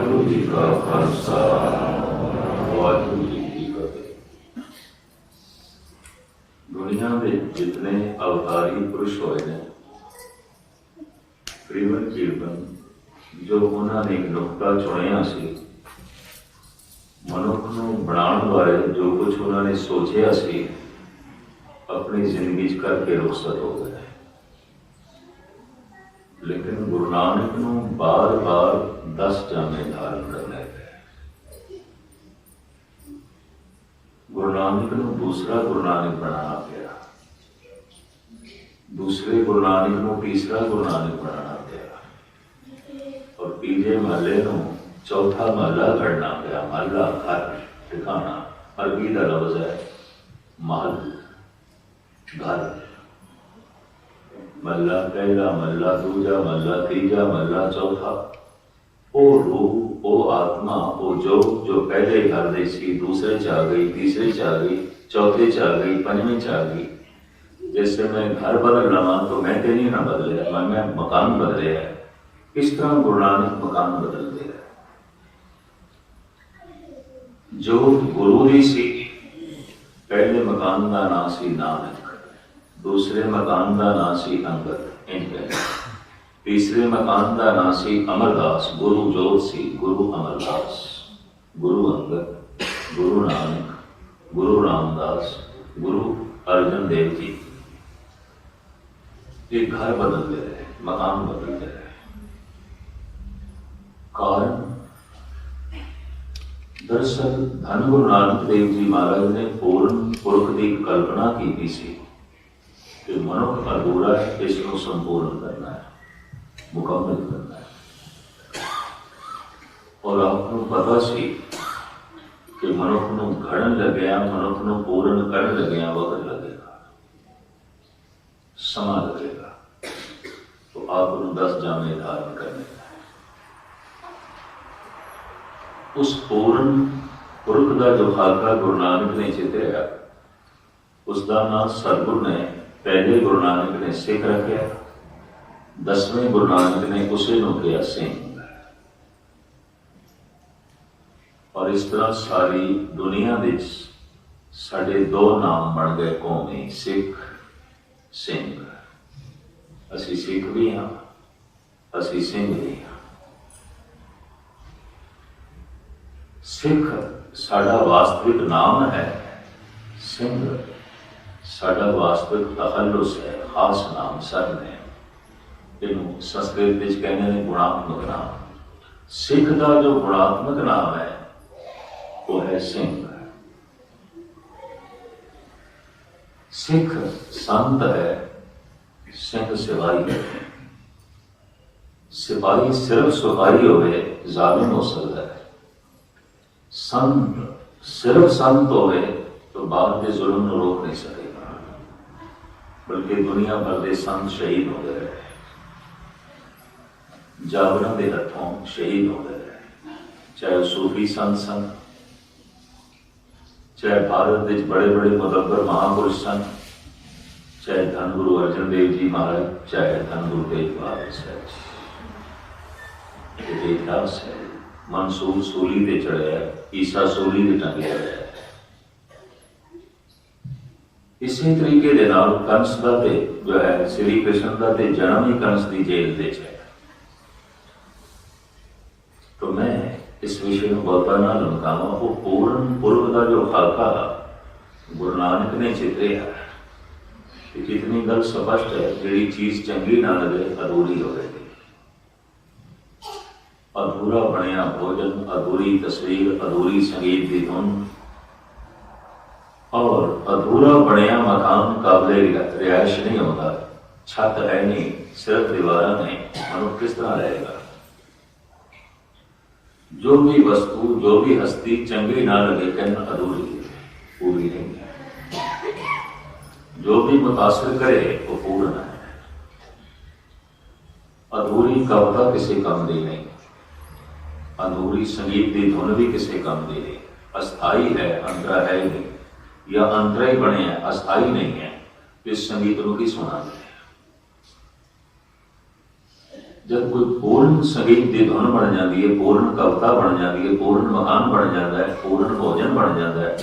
ਵਾਹਿਗੁਰੂ ਜੀ ਕਾ ਖਾਲਸਾ ਵਾਹਿਗੁਰੂ ਜੀ ਕੀ ਫਤਿਹ ਦੁਨੀਆ ਦੇ ਜਿਤਨੇ ਅਵਤਾਰੀ ਪੁਰਸ਼ ਹੋਏ ਨੇ, ਤ੍ਰਿਵਨ ਜੀਵਨ ਜੋ ਉਹਨਾਂ ਨੇ ਨੁਕਤਾ ਚੁਣਿਆ ਸੀ, ਮਨੁੱਖ ਨੂੰ ਬਣਾਉਣ ਬਾਰੇ ਜੋ ਕੁਝ ਉਹਨਾਂ ਨੇ ਸੋਚਿਆ ਸੀ, ਆਪਣੀ ਜ਼ਿੰਦਗੀ 'ਚ ਕਰਕੇ ਰੁਖਸਤ ਹੋ ਗਏ। ਲੇਕਿਨ ਗੁਰੂ ਨਾਨਕ ਨੂੰ ਬਾਰ-ਬਾਰ ਦਸ ਜਾਮੇ ਧਾਰਨ ਕਰਨੇ ਪਏ ਗੁਰੂ ਨਾਨਕ ਨੂੰ ਦੂਸਰਾ ਗੁਰੂ ਨਾਨਕ ਬਣਾਉਣਾ ਪਿਆ ਦੂਸਰੇ ਗੁਰੂ ਨਾਨਕ ਨੂੰ ਤੀਸਰਾ ਗੁਰੂ ਨਾਨਕ ਬਣਾਉਣਾ ਪਿਆ ਔਰ ਤੀਜੇ ਮਹੱਲੇ ਨੂੰ ਚੌਥਾ ਮਹੱਲਾ ਘੜਨਾ ਪਿਆ ਮਹੱਲਾ ਘਰ ਠਿਕਾਣਾ ਅਰਬੀ ਦਾ ਲਫ਼ਜ਼ ਹੈ ਮਹਲ ਘਰ ਮੱਲਾ ਪਹਿਲਾ ਮੱਲਾ ਦੂਜਾ ਮੱਲਾ ਤੀਜਾ ਮੱਲਾ ਚੌਥਾ ਉਹ ਰੂਹ ਉਹ ਆਤਮਾ ਉਹ ਜੋ ਜੋ ਪਹਿਲੇ ਘਰ ਦੇ ਸੀ ਦੂਸਰੇ ਚ ਆ ਗਈ ਤੀਸਰੇ ਚ ਆ ਗਈ ਚੌਥੇ ਚ ਆ ਗਈ ਪੰਜਵੇਂ ਚ ਆ ਗਈ जैसे मैं घर बदल रहा तो मैं तो नहीं ना बदले मैं मैं मकान बदले है इस तरह गुरु नानक मकान बदल दे रहा है जो गुरु ਦੀ ਸੀ ਪਹਿਲੇ ਮਕਾਨ ਦਾ ਨਾਂ ਸੀ ਨਾਨਕ ਦੂਸਰੇ ਮਕਾਨ ਦਾ ਨਾਂ ਸੀ ਅੰਗਦ ਇੰਜ ਹੈ ਤੀਸਰੇ ਮਕਾਨ ਦਾ ਨਾਂ ਸੀ, ਅਮਰਦਾਸ, ਗੁਰੂ ਜੋਤ ਸੀ, ਗੁਰੂ ਅਮਰਦਾਸ। ਗੁਰੂ ਅੰਗਦ, ਗੁਰੂ ਨਾਨਕ, ਗੁਰੂ ਰਾਮਦਾਸ, ਗੁਰੂ ਅਰਜਨ ਦੇਵ ਜੀ। ਇਹ ਘਰ ਬਦਲਦੇ ਰਹੇ, ਮਕਾਨ ਬਦਲਦੇ ਰਹੇ। ਕਾਰਨ? ਦਰਸਲ ਧੰਨ ਗੁਰੂ ਨਾਨਕ ਦੇਵ ਜੀ ਮਹਾਰਾਜ ਨੇ ਪੂਰਨ ਪੁਰਖ ਦੀ ਕਲਪਨਾ ਕੀਤੀ ਸੀ ਕਿ ਮਨੁੱਖ ਅਧੂਰਾ ਹੈ ਇਸ ਨੂੰ ਸੰਪੂਰਨ ਕਰਨਾ ਹੈ। ਮੁਕੰਮਲ ਕਰਨਾ ਹੈ ਔਰ ਆਪ ਨੂੰ ਪਤਾ ਸੀ ਕਿ ਮਨੁੱਖ ਨੂੰ ਘੜਨ ਲੱਗਿਆ ਮਨੁੱਖ ਨੂੰ ਪੂਰਨ ਕਰਨ ਲੱਗਿਆ ਵਕਤ ਲੱਗੇਗਾ ਸਮਾਂ लगेगा तो आप उन दस जामे धारण करने उस पूर्ण पुरख का जो खाका गुरु नानक ने चितरिया उसका नाम सतगुरु ने पहले गुरु नानक ने सिख रखा ਦਸਵੇਂ ਗੁਰੂ ਨਾਨਕ ਨੇ ਉਸੇ ਨੂੰ ਕਿਹਾ ਸੀ ਔਰ ਇਸ ਤਰ੍ਹਾਂ ਸਾਰੀ ਦੁਨੀਆ ਦੇ ਸਾਡੇ ਦੋ ਨਾਮ ਬਣ ਗਏ ਕੌਮੀ, ਸਿੱਖ, ਸਿੰਘ। ਅਸੀਂ ਸਿੱਖ ਵੀ ਹਾਂ, ਅਸੀਂ ਸਿੰਘ ਵੀ ਹਾਂ। ਸਿੱਖ ਸਾਡਾ ਵਾਸਤਵਿਕ ਨਾਮ ਹੈ, ਸਿੰਘ ਸਾਡਾ ਵਾਸਤਵਿਕ ਤਖੱਲੁਸ ਹੈ, ਖਾਸ ਨਾਮ ਸਰਨੇ ਨੇ ਸੰਸਕ੍ਰਿਤ ਵਿੱਚ ਕਹਿੰਦੇ ਨੇ ਗੁਣਾਤਮਕ ਨਾਮ। ਸਿੱਖ ਦਾ ਜੋ ਗੁਣਾਤਮਕ ਨਾਮ ਹੈ, ਉਹ ਹੈ ਸਿੰਘ। ਸਿੱਖ ਸੰਤ ਹੈ, ਸਿੰਘ ਸਿਪਾਹੀ ਹੈ। ਸਿਪਾਹੀ ਸਿਰਫ ਸਿਪਾਹੀ ਹੋਵੇ, ਜ਼ਾਲਿਮ ਹੋ ਸਕਦਾ ਹੈ। ਸੰਤ ਸਿਰਫ ਸੰਤ ਹੋਵੇ, ਤਾਂ ਬਾਹਰ ਦੇ ਜ਼ੁਲਮ ਨੂੰ ਰੋਕ ਨਹੀਂ ਸਕੇਗਾ ਬਲਕਿ ਦੁਨੀਆ ਭਰ ਦੇ ਸੰਤ ਸ਼ਹੀਦ ਹੋ ਗਏ ਜਾਬਰਾਂ ਦੇ ਹੱਥੋਂ ਸ਼ਹੀਦ ਹੋ ਹੈ। ਚਾਹੇ ਉਹ ਸੂਫੀ ਸੰਤ ਸਨ, ਚਾਹੇ ਭਾਰਤ ਵਿੱਚ ਬੜੇ ਬੜੇ ਮੁਦੱਬਰ ਮਹਾਪੁਰਸ਼ ਸਨ, ਚਾਹੇ ਧੰਨ ਗੁਰੂ ਅਰਜਨ ਦੇਵ ਜੀ ਮਹਾਰਾਜ, ਚਾਹੇ ਧੰਨ ਗੁਰੂ ਤੇਗ ਬਹਾਦਰ ਸਾਹਿਬ ਜੀ। ਇਹ ਇਤਿਹਾਸ ਹੈ। ਮਨਸੂਰ ਸੂਲੀ ਤੇ ਚੜਿਆ ਈਸਾ ਸੂਲੀ ਤੇ ਟੰਗਿਆ ਹੋਇਆ ਹੈ। ਇਸੇ ਤਰੀਕੇ ਦੇ ਨਾਲ ਕੰਸ ਦਾ ਤੇ, ਜੋ ਹੈ, ਸ੍ਰੀ ਕ੍ਰਿਸ਼ਨ ਦਾ ਤੇ ਜਨਮ ਹੀ ਕੰਸ ਦੀ ਜੇਲ੍ਹ ਦੇ ਚ ਹੈ। तो मैं इस विषय में बहुता ना लमकावा वो पूर्ण पूर्व का जो खाका गुरु नानक ने चित्रिया कि कितनी गल स्पष्ट है जी चीज चंगी ना लगे अधूरी हो गई अधूरा बनया भोजन अधूरी तस्वीर अधूरी संगीत की धुन और अधूरा बनया मकान काबले रिहायश नहीं होता छत है नहीं सिर्फ दीवार नहीं मनुष्य جو بھی وستو، جو بھی ہستی چنگی نہ لگے، کہنا ادھوری ہے، پوری نہیں۔ ہے جو بھی متاثر کرے، وہ نہ ہے ادھوری کبتا کسی کم دی نہیں۔ ادھوری سنگیت دی دھن بھی کسی کم دی نہیں۔ استھائی ہے اندرا ہے ہی نہیں۔ یا اندرا ہی بنے ہیں، استھائی نہیں ہے تو اس سنگیت کو کی سنا دیں ਜਦ ਕੋਈ ਪੂਰਨ ਸੰਗੀਤ ਦੀ ਧੁਨ ਬਣ ਜਾਂਦੀ ਹੈ, ਪੂਰਨ ਕਵਿਤਾ ਬਣ ਜਾਂਦੀ ਹੈ, ਪੂਰਨ ਮਕਾਨ ਬਣ ਜਾਂਦਾ ਹੈ, ਪੂਰਨ ਭੋਜਨ ਬਣ ਜਾਂਦਾ ਹੈ,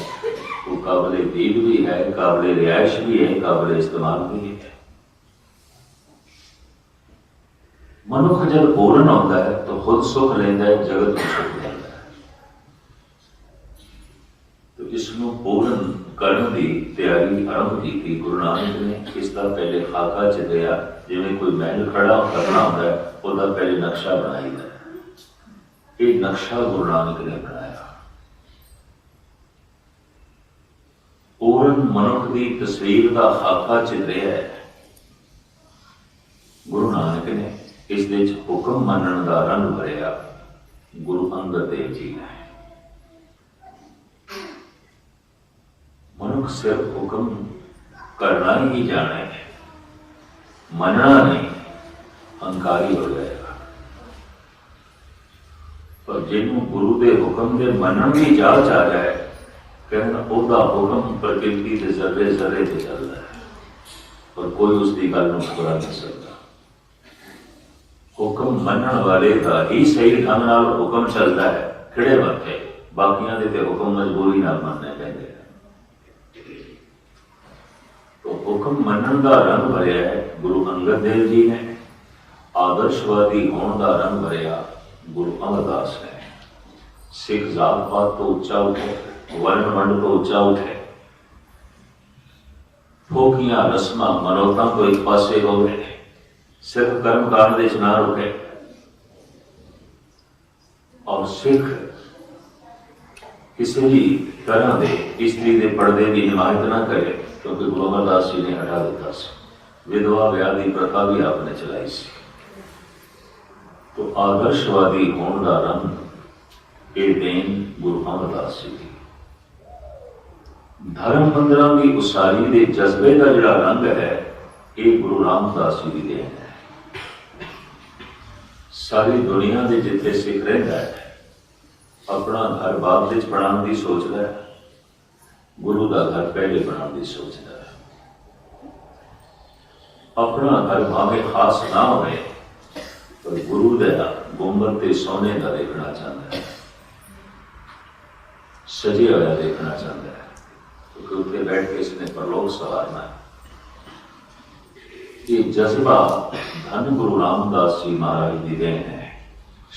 ਉਹ ਕਾਬਲੇ ਦੀਦ ਵੀ ਹੈ, ਕਾਬਲੇ ਰਿਆਇਸ਼ ਵੀ ਹੈ, ਕਾਬਲੇ ਇਸਤੇਮਾਲ ਵੀ ਹੈ। ਮਨੁੱਖ ਜਦ ਪੂਰਨ ਹੁੰਦਾ ਹੈ, ਤਾਂ ਖੁਦ ਸੁਖ ਲੈਂਦਾ ਹੈ, ਜਗਤ ਨੂੰ ਸੁਖ ਲੈਂਦਾ ਹੈ। ਤੋ ਇਸ ਨੂੰ ਪੂਰਨ ਕਰਨ ਦੀ ਤਿਆਰੀ ਆਰੰਭ ਕੀਤੀ ਗੁਰੂ ਨਾਨਕ ਨੇ, ਇਸ ਦਾ ਪਹਿਲੇ ਖਾਕਾ ਚਿਤਰਿਆ ਜਿਵੇਂ ਕੋਈ ਮਹਿਲ ਖੜਾ ਕਰਨਾ ਹੁੰਦਾ ਉਹਦਾ ਪਹਿਲੇ ਨਕਸ਼ਾ ਬਣਾਈਦਾ ਇਹ ਨਕਸ਼ਾ ਗੁਰੂ ਨਾਨਕ ਨੇ ਬਣਾਇਆ। ਪੂਰਨ ਮਨੁੱਖ ਦੀ ਤਸਵੀਰ ਦਾ ਖਾਕਾ ਚ ਰਿਹਾ ਹੈ। ਗੁਰੂ ਨਾਨਕ ਨੇ ਇਸ ਦੇ ਵਿੱਚ ਹੁਕਮ ਮੰਨਣ ਦਾ ਰੰਗ ਭਰਿਆ। ਗੁਰੂ ਅੰਗਦ ਦੇਵ ਜੀ ਨੇ। ਮਨੁੱਖ ਸਿਰਫ ਹੁਕਮ ਕਰਨਾ ਹੀ ਜਾਣਾ ਹੈ। ਮੰਨਣਾ ਨਹੀਂ, ਹੰਕਾਰੀ ਹੋ ਜਾਏਗਾ। ਪਰ ਜਿਹਨੂੰ ਗੁਰੂ ਦੇ ਹੁਕਮ ਦੇ ਮੰਨਣ ਦੀ ਜਾਚ ਆ ਜਾਏ ਕਹਿੰਦਾ ਉਹਦਾ ਹੁਕਮ ਪ੍ਰਕਿਰਤੀ ਦੇ ਜ਼ਰਰੇ ਜ਼ਰਰੇ ਤੇ ਚੱਲਦਾ ਹੈ। ਪਰ ਕੋਈ ਉਸ ਦੀ ਗੱਲ ਨੂੰ ਪੂਰਾ ਨਹੀਂ ਸਕਦਾ। ਹੁਕਮ ਮੰਨਣ ਵਾਲੇ ਦਾ ਹੀ ਸਹੀ ਢੰਗ ਨਾਲ ਹੁਕਮ ਚੱਲਦਾ ਹੈ। ਕਿਹੜੇ ਵਕਤੇ ਬਾਕੀਆਂ ਦੇ ਤੇ ਹੁਕਮ ਮਜਬੂਰੀ ਨਾਲ ਮੰਨਣੇ ਪੈਂਦੇ ਨੇ ਤੋ ਹੁਕਮ ਮੰਨਣ ਦਾ ਰੰਗ ਭਰਿਆ ਹੈ, ਗੁਰੂ ਅੰਗਦ ਦੇਵ ਜੀ ਨੇ। ਆਦਰਸ਼ਵਾਦੀ ਹੋਣ ਦਾ ਰੰਗ ਭਰਿਆ, ਗੁਰੂ ਅਮਰਦਾਸ ਨੇ। ਸਿੱਖ ਜਾਤ ਪਾਤ ਤੋਂ ਉੱਚਾ ਉਠੇ ਵਰਨ ਵੰਡ ਤੋਂ ਉੱਚਾ ਉਠੇ। ਫੋਕੀਆਂ ਰਸਮਾਂ ਮਨੋਤਾਂ ਤੋਂ ਇੱਕ ਪਾਸੇ ਹੋਵੇ ਸਿਰਫ ਕਰਮ ਕਾਂਡ ਦੇ ਚ ਨਾ ਰੁਕੇ। ਔਰ ਸਿੱਖ ਕਿਸੇ ਵੀ ਤਰ੍ਹਾਂ ਦੇ ਇਸਤਰੀ ਦੇ ਪਰਦੇ ਦੀ ਹਿਮਾਇਤ ਨਾ ਕਰੇ। ਕਿਉਂਕਿ ਗੁਰੂ ਅਮਰਦਾਸ ਜੀ ਨੇ ਹਟਾ ਦਿੱਤਾ ਸੀ। ਵਿਧਵਾ ਵਿਆਹ ਦੀ ਪ੍ਰਥਾ ਵੀ ਆਪਨੇ ਚਲਾਈ ਸੀ। ਤੋ ਆਦਰਸ਼ਵਾਦੀ ਹੋਣ ਦਾ ਰੰਗ ਇਹ ਦੇਣ ਗੁਰੂ ਅਮਰਦਾਸ ਜੀ ਦੀ। ਧਰਮ ਮੰਦਰਾਂ ਦੀ ਉਸਾਰੀ ਦੇ ਜਜ਼ਬੇ ਦਾ ਜਿਹੜਾ ਰੰਗ ਹੈ, ਇਹ ਗੁਰੂ ਰਾਮਦਾਸ ਜੀ ਦੀ ਦੇਣ ਹੈ। ਸਾਰੀ ਦੁਨੀਆ ਦੇ ਜਿੱਥੇ ਸਿੱਖ ਰਹਿੰਦਾ ਹੈ, ਆਪਣਾ ਘਰ ਬਾਪ ਵਿੱਚ ਬਣਾਉਣ ਦੀ ਸੋਚਦਾ ਹੈ। ਗੁਰੂ ਦਾ ਘਰ ਪਹਿਲੇ ਬਣਾਉਣ ਦੀ ਸੋਚਦਾ ਹੈ ਆਪਣਾ ਘਰ ਭਾਵੇਂ ਖਾਸ ਨਾ ਹੋਵੇ ਪਰ ਗੁਰੂ ਦਾ ਗੁੰਬਦ ਤੇ ਸੋਨੇ ਦਾ ਦੇਖਣਾ ਚਾਹੁੰਦਾ ਹੈ ਸਜੇ ਹੋਇਆ ਦੇਖਣਾ ਚਾਹੁੰਦਾ ਹੈ ਕਿਉਂਕਿ ਉੱਥੇ ਬੈਠ ਕੇ ਇਸਨੇ ਪਰਲੋਕ ਸਵਾਰਨਾ ਹੈ ਇਹ ਜਜ਼ਬਾ ਧੰਨ ਗੁਰੂ ਰਾਮਦਾਸ ਜੀ ਮਹਾਰਾਜ ਦੀ ਦੇਣ ਹੈ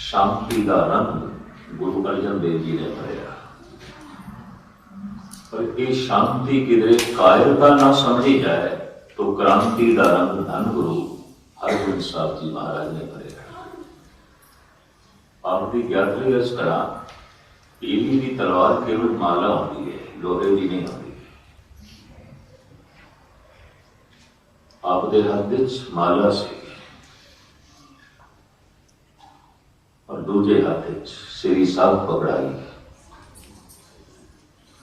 ਸ਼ਾਂਤੀ ਦਾ ਰੰਗ ਗੁਰੂ ਅਰਜਨ ਦੇਵ ਜੀ ਨੇ ਭਰਿਆ ਪਰ ਇਹ ਸ਼ਾਂਤੀ ਕਿਧਰੇ ਕਾਇਰਤਾ ਨਾ ਸਮਝੀ ਜਾਏ ਤਾਂ ਕ੍ਰਾਂਤੀ ਦਾ ਰੰਗ ਧੰਨ ਗੁਰੂ ਹਰਗੋਬਿੰਦ ਸਾਹਿਬ ਜੀ ਮਹਾਰਾਜ ਨੇ ਭਰਿਆ ਆਪ ਦੀ ਗਿਆਤਰੀ ਇਸ ਤਰ੍ਹਾਂ ਪੀਲੀ ਦੀ ਤਲਵਾਰ ਕੇਵਲ ਮਾਲਾ ਹੁੰਦੀ ਹੈ, ਲੋਹੇ ਦੀ ਨਹੀਂ ਹੁੰਦੀ। ਆਪਦੇ ਹੱਥ ਵਿੱਚ ਮਾਲਾ ਸੀ ਔਰ ਦੂਜੇ ਹੱਥ ਵਿੱਚ ਸ੍ਰੀ ਸਾਹਿਬ ਪਕੜਾਈ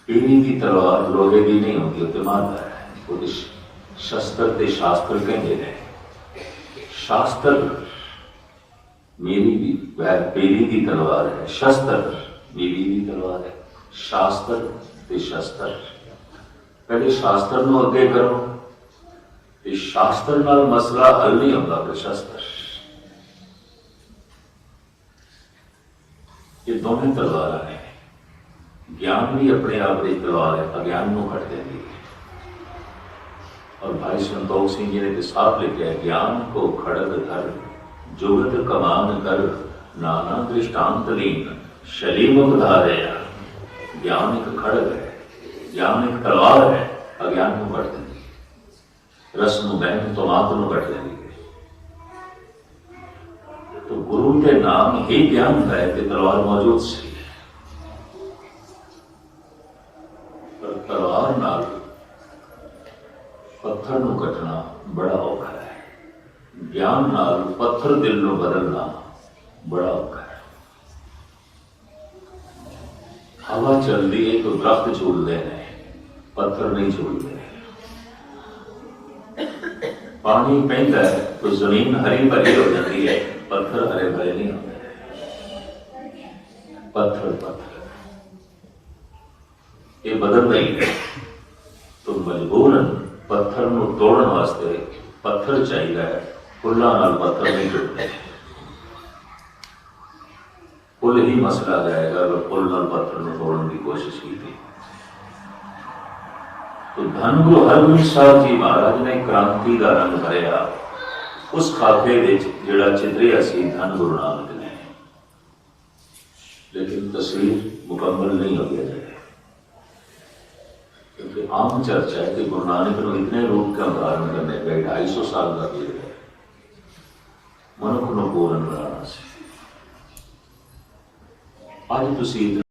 ਪੀਲੀ ਦੀ ਤਲਵਾਰ ਲੋਹੇ ਦੀ ਨਹੀਂ ਹੁੰਦੀ ਉਹ ਤੇ ਮਾਲਾ ਹੈ ਉਹਦੇ ਸ਼- ਸ਼ਸਤਰ ਤੇ ਸ਼ਾਸਤਰ ਕਹਿੰਦੇ ਨੇ ਸ਼ਾਸਤਰ ਮੇਰੀ ਵੀ ਵੈ ਪੀਲੀ ਦੀ ਤਲਵਾਰ ਹੈ ਸ਼ਸਤਰ ਮੇਰੀ ਦੀ ਤਲਵਾਰ ਹੈ ਸ਼ਾਸਤਰ ਤੇ ਸ਼ਸਤਰ ਪਹਿਲੇ ਸ਼ਾਸਤਰ ਨੂੰ ਅੱਗੇ ਕਰੋ ਤੇ ਸ਼ਾਸਤਰ ਨਾਲ ਮਸਲਾ ਹੱਲ ਨਹੀਂ ਹੁੰਦਾ ਫਿਰ ਸ਼ਸਤਰ ਇਹ ਦੋਵੇਂ ਤਲਵਾਰਾਂ ਨੇ ਗਿਆਨ ਵੀ ਆਪਣੇ ਆਪ ਦੀ ਤਲਵਾਰ ਹੈ ਅਗਿਆਨ ਨੂੰ ਕੱਟ ਦਿੰਦੀ ਹੈ और भाई संतोष सिंह जी ने तो साफ लिखा है ज्ञान को खड़ग धर जुगत कमान कर नाना दृष्टांत लीन शलीमुख धारया ज्ञान एक खड़ग है ज्ञान एक तलवार है अज्ञान ਨੂੰ ਕੱਟ ਦਿੰਦੀ ਹੈ ਰਸ ਨੂੰ ਬਹਿਨ ਤੋਂ ਮਾਤ ਨੂੰ ਕੱਟ ਦਿੰਦੀ ਹੈ तो गुरु के नाम ही ज्ञान है कि तलवार मौजूद ਹੈ ਗਿਆਨ ਨਾਲ ਪੱਥਰ ਦਿਲ ਨੂੰ ਬਦਲਣਾ ਬੜਾ ਔਖਾ ਹੈ ਹਵਾ ਚੱਲਦੀ ਹੈ ਤਾਂ ਦਰਖਤ ਝੂਲਦੇ ਨੇ ਪੱਥਰ ਨਹੀਂ ਝੂਲਦੇ ਪਾਣੀ ਪੈਂਦਾ ਹੈ ਤਾਂ ਜ਼ਮੀਨ ਹਰੀ ਭਰੀ ਹੋ ਜਾਂਦੀ ਹੈ ਪੱਥਰ ਹਰੇ ਭਰੇ ਨਹੀਂ ਹੁੰਦੇ ਪੱਥਰ ਪੱਥਰ ਇਹ ਬਦਲ ਨਹੀਂ ਹੈ ਤੋ ਮਜਬੂਰਨ ਪੱਥਰ ਨੂੰ ਤੋੜਨ ਵਾਸਤੇ ਪੱਥਰ ਚਾਹੀਦਾ ਹੈ ਫੁੱਲਾਂ ਨਾਲ ਪੱਥਰ ਨਹੀਂ ਟੁੱਟਦੇ ਪੁੱਲ ਹੀ ਮਸਲਾ ਜਾਏਗਾ ਅਗਰ ਪੁੱਲ ਨਾਲ ਪੱਥਰ ਨੂੰ ਤੋੜਨ ਦੀ ਕੋਸ਼ਿਸ਼ ਕੀਤੀ ਤੋ ਧੰਨ ਗੁਰੂ ਹਰਗੋਬਿੰਦ ਸਾਹਿਬ ਜੀ ਮਹਾਰਾਜ ਨੇ ਕ੍ਰਾਂਤੀ ਦਾ ਰੰਗ ਭਰਿਆ ਉਸ ਖਾਕੇ ਵਿੱਚ ਜਿਹੜਾ ਚਿਤਰਿਆ ਸੀ ਧੰਨ ਗੁਰੂ ਨਾਨਕ ਨੇ ਲੇਕਿਨ ਤਸਵੀਰ ਮੁਕੰਮਲ ਨਹੀਂ ਹੋਈ ਹੈ क्योंकि आम चर्चा है कि गुरु नानक ਨੂੰ इतने रूप का धारण करने पे 250 साल ਦਾ ਪੀਰੀਅਡ ਹੈ ਮਨੁੱਖ ਨੂੰ ਪੂਰਨ ਬਣਾਉਣਾ ਅੱਜ ਤੁਸੀਂ